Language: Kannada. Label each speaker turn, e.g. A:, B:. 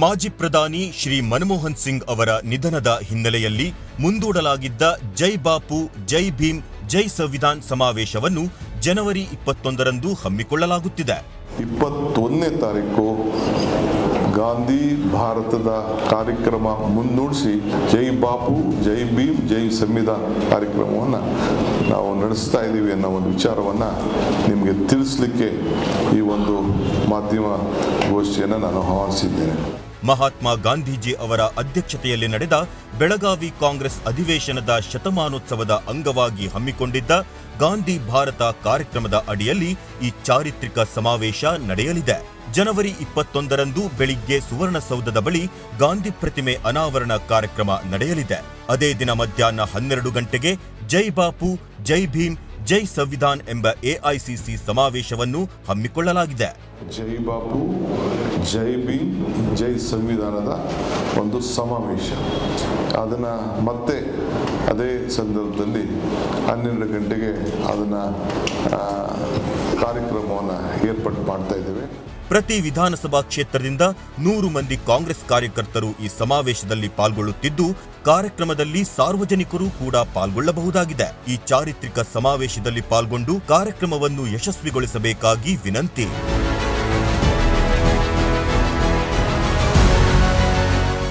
A: ಮಾಜಿ ಪ್ರಧಾನಿ ಶ್ರೀ ಮನಮೋಹನ್ ಸಿಂಗ್ ಅವರ ನಿಧನದ ಹಿನ್ನೆಲೆಯಲ್ಲಿ ಮುಂದೂಡಲಾಗಿದ್ದ ಜೈ ಬಾಪು, ಜೈ ಭೀಮ್, ಜೈ ಸಂವಿಧಾನ್ ಸಮಾವೇಶವನ್ನು ಜನವರಿ ಇಪ್ಪತ್ತೊಂದರಂದು ಹಮ್ಮಿಕೊಳ್ಳಲಾಗುತ್ತಿದೆ.
B: ಇಪ್ಪತ್ತೊಂದನೇ ತಾರೀಕು ಗಾಂಧಿ ಭಾರತದ ಕಾರ್ಯಕ್ರಮ ಮುನ್ನೂಡಿಸಿ ಜೈ ಬಾಪು, ಜೈ ಭೀಮ್, ಜೈ ಸಂವಿಧಾನ್ ಕಾರ್ಯಕ್ರಮವನ್ನು ನಾವು ನಡೆಸ್ತಾ ಇದ್ದೀವಿ ಅನ್ನೋ ಒಂದು ವಿಚಾರವನ್ನು ನಿಮಗೆ ತಿಳಿಸ್ಲಿಕ್ಕೆ ಈ ಒಂದು ಮಾಧ್ಯಮ ಗೋಷ್ಠಿಯನ್ನು ನಾನು ಆಹ್ವಾನಿಸಿದ್ದೇನೆ.
A: ಮಹಾತ್ಮ ಗಾಂಧೀಜಿ ಅವರ ಅಧ್ಯಕ್ಷತೆಯಲ್ಲಿ ನಡೆದ ಬೆಳಗಾವಿ ಕಾಂಗ್ರೆಸ್ ಅಧಿವೇಶನದ ಶತಮಾನೋತ್ಸವದ ಅಂಗವಾಗಿ ಹಮ್ಮಿಕೊಂಡಿದ್ದ ಗಾಂಧಿ ಭಾರತ ಕಾರ್ಯಕ್ರಮದ ಅಡಿಯಲ್ಲಿ ಈ ಚಾರಿತ್ರಿಕ ಸಮಾವೇಶ ನಡೆಯಲಿದೆ. ಜನವರಿ ಇಪ್ಪತ್ತೊಂದರಂದು ಬೆಳಿಗ್ಗೆ ಸುವರ್ಣಸೌಧದ ಬಳಿ ಗಾಂಧಿ ಪ್ರತಿಮೆ ಅನಾವರಣ ಕಾರ್ಯಕ್ರಮ ನಡೆಯಲಿದೆ. ಅದೇ ದಿನ ಮಧ್ಯಾಹ್ನ ಹನ್ನೆರಡು ಗಂಟೆಗೆ ಜೈ ಬಾಪು, ಜೈ ಭೀಮ್ ಜೈ ಸಂವಿಧಾನ್ ಎಂಬ ಎಐಸಿಸಿ ಸಮಾವೇಶವನ್ನು ಹಮ್ಮಿಕೊಳ್ಳಲಾಗಿದೆ.
B: ಜೈ ಬಾಬು, ಜೈ ಭೀಮ್, ಜೈ ಸಂವಿಧಾನದ ಒಂದು ಸಮಾವೇಶ. ಅದನ್ನು ಮತ್ತೆ ಅದೇ ಸಂದರ್ಭದಲ್ಲಿ ಹನ್ನೆರಡು ಗಂಟೆಗೆ ಅದನ್ನು ಕಾರ್ಯಕ್ರಮವನ್ನು ಏರ್ಪಾಡು ಮಾಡ್ತಾ ಇದ್ದೇವೆ.
A: ಪ್ರತಿ ವಿಧಾನಸಭಾ ಕ್ಷೇತ್ರದಿಂದ ನೂರು ಮಂದಿ ಕಾಂಗ್ರೆಸ್ ಕಾರ್ಯಕರ್ತರು ಈ ಸಮಾವೇಶದಲ್ಲಿ ಪಾಲ್ಗೊಳ್ಳುತ್ತಿದ್ದು, ಕಾರ್ಯಕ್ರಮದಲ್ಲಿ ಸಾರ್ವಜನಿಕರು ಕೂಡ ಪಾಲ್ಗೊಳ್ಳಬಹುದಾಗಿದೆ. ಈ ಚಾರಿತ್ರಿಕ ಸಮಾವೇಶದಲ್ಲಿ ಪಾಲ್ಗೊಂಡು ಕಾರ್ಯಕ್ರಮವನ್ನು ಯಶಸ್ವಿಗೊಳಿಸಬೇಕಾಗಿ ವಿನಂತಿ.